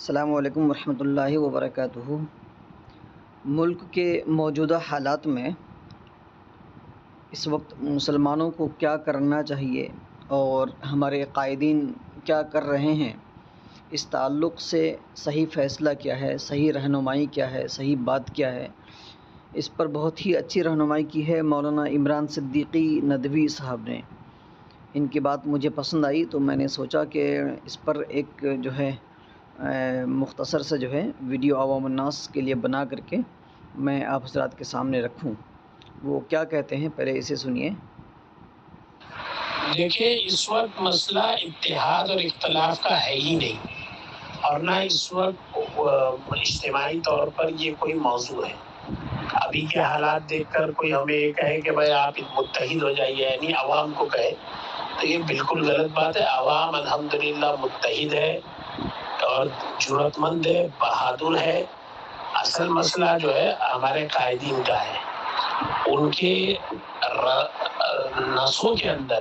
السلام علیکم ورحمۃ اللہ وبرکاتہ۔ ملک کے موجودہ حالات میں اس وقت مسلمانوں کو کیا کرنا چاہیے اور ہمارے قائدین کیا کر رہے ہیں، اس تعلق سے صحیح فیصلہ کیا ہے، صحیح رہنمائی کیا ہے، صحیح بات کیا ہے۔ اس پر بہت ہی اچھی رہنمائی کی ہے مولانا عمران صدیقی ندوی صاحب نے۔ ان کی بات مجھے پسند آئی تو میں نے سوچا کہ اس پر ایک جو ہے مختصر سے جو ہے، ویڈیو عوام الناس کے لیے بنا کر کے میں آپ حضرات کے سامنے رکھوں۔ وہ کیا کہتے ہیں؟ پہلے اسے سنیے۔ دیکھیں، اس وقت مسئلہ اتحاد اور اختلاف کا ہے ہی نہیں۔ اور نہ اس وقت اجتماعی طور پر یہ کوئی موضوع ہے۔ ابھی کے حالات دیکھ کر کوئی ہمیں یہ کہے کہ بھائی آپ متحد ہو جائیے یعنی عوام کو کہے، تو یہ بالکل غلط بات ہے۔ عوام الحمدللہ متحد ہے۔ اور ضرورت مند ہے، بہادر ہے۔ اصل مسئلہ جو ہے، ہمارے قائدین کا ہے۔ ان کے نسوں کے اندر،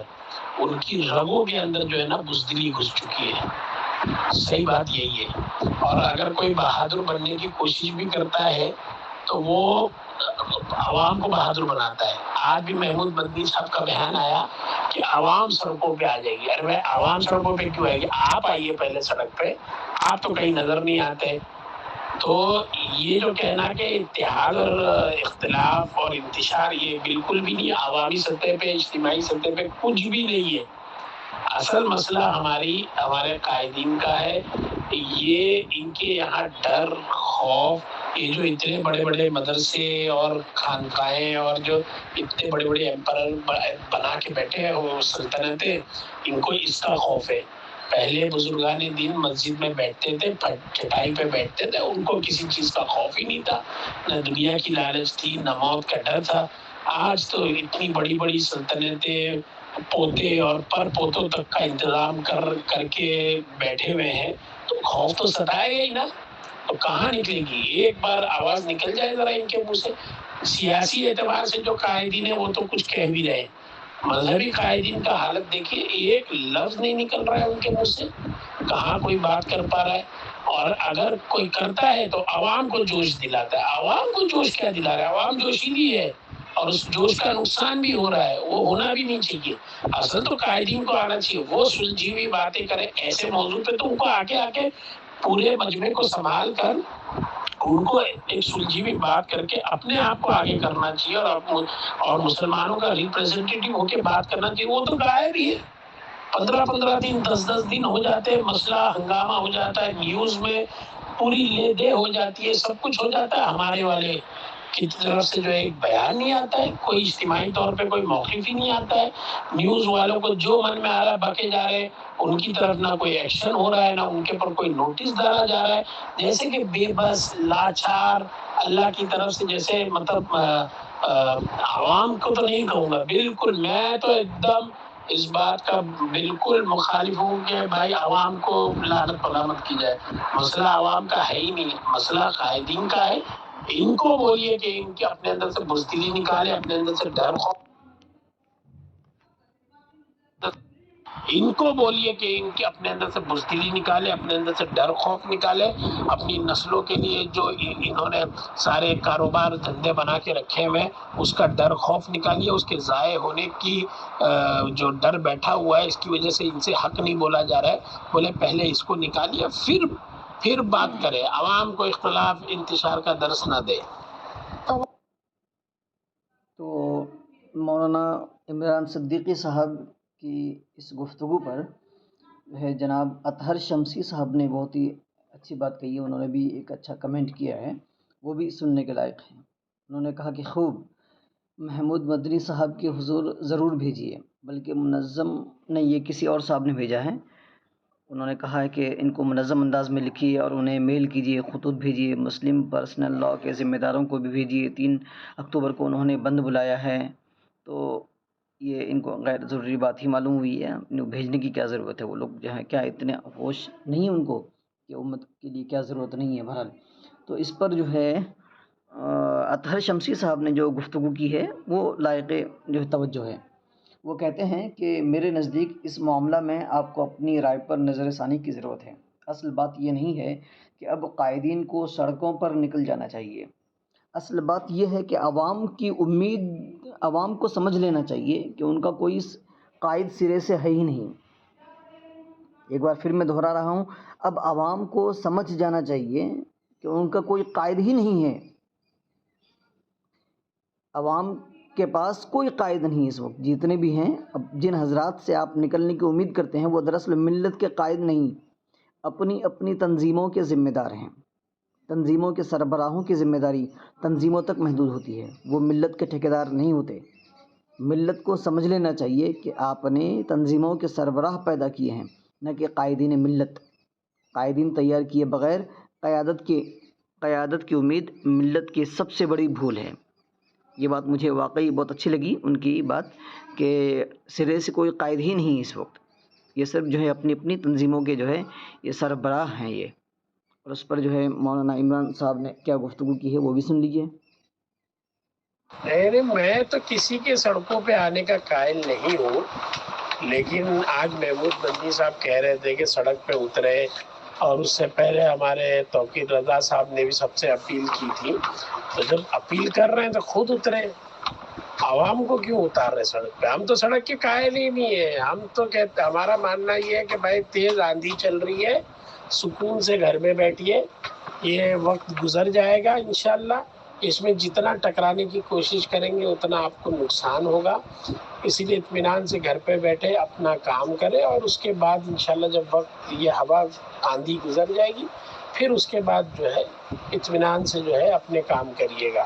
ان کی رگوں کے اندر جو ہے نا، بزدلی گھس چکی ہے۔ صحیح بات یہی ہے۔ اور اگر کوئی بہادر بننے کی کوشش بھی کرتا ہے تو وہ عوام کو بہادر بناتا ہے۔ آج بھی محمود بدنی صاحب کا بیان آیا کہ عوام سڑکوں پہ آ جائے گی۔ ارے بھائی، عوام سڑکوں پہ کیوں آئے گی؟ آپ آئیے پہلے سڑک پہ۔ آپ تو کہیں نظر نہیں آتے۔ تو یہ جو کہنا کہ اتحاد اور اختلاف اور انتشار یہ بالکل بھی نہیں عوامی سطح پہ، اجتماعی سطح پہ کچھ بھی نہیں ہے۔ اصل مسئلہ ہماری، ہمارے قائدین کا ہے۔ یہ ان کے یہاں ڈر، خوف یہ جو اتنے بڑے بڑے مدرسے اور خانقاہیں اور جو اتنے بڑے بڑے ایمپرر بنا کے بیٹھے ہیں، وہ سلطنتیں، ان کو اس کا خوف ہے۔ پہلے بزرگان دین مسجد میں بیٹھتے تھے چٹائی پہ بیٹھتے تھے، ان کو کسی چیز کا خوف ہی نہیں تھا۔ نہ دنیا کی لالچ تھی، نہ موت کا ڈر تھا۔ آج تو اتنی بڑی بڑی سلطنتیں پوتے اور پر پوتوں تک کا انتظام کر کر کے بیٹھے ہوئے ہیں۔ تو خوف تو ستائے گا ہی نا۔ تو کہاں نکلے گی؟ ایک بار آواز نکل جائے ذرا ان کے منہ سے۔ سیاسی اعتبار سے جو قائدین ہیں وہ تو کچھ کہہ بھی رہے مذہبی قائدین کا حالت دیکھیے، ایک لفظ نہیں نکل رہا ہے ان کے منہ سے۔ کہاں کوئی بات کر پا رہا ہے؟ اور اگر کوئی کرتا ہے تو عوام کو جوش دلاتا ہے۔ عوام کو جوش کیا دلا رہا ہے؟ عوام جوشیلی ہے اور اس جوش کا نقصان بھی ہو رہا ہے۔ وہ ہونا بھی نہیں چاہیے۔ اصل تو قائدین کو آنا چاہیے۔ وہ سلجھی ہوئی باتیں کریں۔ ایسے موضوع پہ تو ان کو آگے آ کے پورے مجمع کو سنبھال کر ان کو ایک سلجھی ہوئی بات کر کے اپنے آپ کو آگے کرنا چاہیے اور اور مسلمانوں کا ریپرزینٹیو ہو کے بات کرنا چاہیے۔ وہ تو غائب ہی ہے پندرہ پندرہ دن، دس دس دن ہو جاتے ہیں، مسئلہ ہنگامہ ہو جاتا ہے نیوز میں پوری لے دے ہو جاتی ہے، سب کچھ ہو جاتا ہے۔ ہمارے والے کی طرف سے جو ایک بیان نہیں آتا ہے، کوئی اجتماعی طور پہ کوئی موقف ہی نہیں آتا ہے۔ نیوز والوں کو جو من میں آ رہا ہے بکے جا رہے ان کی طرف نہ کوئی ایکشن ہو رہا ہے، نہ ان کے پر کوئی نوٹس ڈالا جا رہا ہے۔ جیسے کہ بے بس، لاچار، اللہ کی طرف سے جیسے مطلب عوام کو تو نہیں کہوں گا۔ بالکل، میں تو ایک دم اس بات کا بالکل مخالف ہوں کہ بھائی عوام کو لعنت پلامت کی جائے۔ مسئلہ عوام کا ہے ہی نہیں، مسئلہ قائدین کا ہے۔ ان کو بولیے کہ ان کے اپنے اندر سے بزدلی نکالے اپنے اندر سے ڈر خوف ان کو بولیے کہ ان کے اپنے اندر سے بزدلی نکالے اپنے اندر سے ڈر خوف نکالے اپنی نسلوں کے لیے جو انہوں نے سارے کاروبار دھندے بنا کے رکھے ہوئے اس کا ڈر خوف نکالیے، اس کے ضائع ہونے کی جو ڈر بیٹھا ہوا ہے، اس کی وجہ سے ان سے حق نہیں بولا جا رہا ہے، بولے پہلے اس کو نکالیے، پھر پھر بات کرے عوام کو اختلاف انتشار کا درس نہ دے تو مولانا عمران صدیقی صاحب کی اس گفتگو پر ہے جناب اطہر شمسی صاحب نے بہت ہی اچھی بات کہی ہے، انہوں نے بھی ایک اچھا کمنٹ کیا ہے، وہ بھی سننے کے لائق ہیں۔ انہوں نے کہا کہ خوب، محمود مدنی صاحب کے حضور ضرور بھیجیے، بلکہ منظم نے یہ کسی اور صاحب نے بھیجا ہے۔ انہوں نے کہا ہے کہ ان کو منظم انداز میں لکھیے اور انہیں میل کیجیے، خطوط بھیجیے، مسلم پرسنل لاء کے ذمہ داروں کو بھی بھیجیے۔ تین اکتوبر کو انہوں نے بند بلایا ہے۔ تو یہ ان کو غیر ضروری بات ہی معلوم ہوئی ہے۔ بھیجنے کی کیا ضرورت ہے؟ وہ لوگ جو ہے کیا اتنے ہوش نہیں ان کو کہ امت کے لیے کیا ضرورت نہیں ہے بہرحال؟ تو اس پر جو ہے اطہر شمسی صاحب نے جو گفتگو کی ہے، وہ لائق جو ہے توجہ ہے۔ وہ کہتے ہیں کہ میرے نزدیک اس معاملہ میں آپ کو اپنی رائے پر نظر ثانی کی ضرورت ہے۔ اصل بات یہ نہیں ہے کہ اب قائدین کو سڑکوں پر نکل جانا چاہیے۔ اصل بات یہ ہے کہ عوام کی امید، عوام کو سمجھ لینا چاہیے کہ ان کا کوئی قائد سرے سے ہے ہی نہیں۔ ایک بار پھر میں دہرا رہا ہوں، اب عوام کو سمجھ جانا چاہیے کہ ان کا کوئی قائد ہی نہیں ہے۔ عوام کے پاس کوئی قائد نہیں اس وقت۔ جتنے بھی ہیں، اب جن حضرات سے آپ نکلنے کی امید کرتے ہیں، وہ دراصل ملت کے قائد نہیں، اپنی اپنی تنظیموں کے ذمہ دار ہیں۔ تنظیموں کے سربراہوں کی ذمہ داری تنظیموں تک محدود ہوتی ہے۔ وہ ملت کے ٹھیکیدار نہیں ہوتے۔ ملت کو سمجھ لینا چاہیے کہ آپ نے تنظیموں کے سربراہ پیدا کیے ہیں، نہ کہ قائدین ملت۔ قائدین تیار کیے بغیر قیادت کی قیادت کی امید ملت کی سب سے بڑی بھول ہے۔ یہ بات مجھے واقعی بہت اچھی لگی، ان کی بات، کہ سرے سے کوئی قائد ہی نہیں اس وقت۔ یہ سب جو ہے اپنی اپنی تنظیموں کے جو ہے، یہ سربراہ ہیں یہ۔ اور اس پر جو ہے مولانا عمران صاحب نے کیا گفتگو کی ہے وہ بھی سن لیجیے نہیں میں تو کسی کے سڑکوں پہ آنے کا قائل نہیں ہوں، لیکن آج محمود بندی صاحب کہہ رہے تھے کہ سڑک پہ اترے۔ اور اس سے پہلے ہمارے توقیر رضا صاحب نے بھی سب سے اپیل کی تھی۔ تو جب اپیل کر رہے ہیں تو خود اترے۔ عوام کو کیوں اتار رہے سڑک پہ؟ ہم تو سڑک کے قائل ہی نہیں ہے ہم تو کہتے ہمارا ماننا یہ ہے کہ بھائی تیز آندھی چل رہی ہے۔ سکون سے گھر میں بیٹھیے۔ یہ وقت گزر جائے گا انشاءاللہ۔ اس میں جتنا ٹکرانے کی کوشش کریں گے، اتنا آپ کو نقصان ہوگا۔ اسی لیے اطمینان سے گھر پہ بیٹھے، اپنا کام کرے اور اس کے بعد انشاءاللہ جب وقت یہ ہوا، آندھی گزر جائے گی، پھر اس کے بعد جو ہے اطمینان سے جو ہے اپنے کام کریے گا۔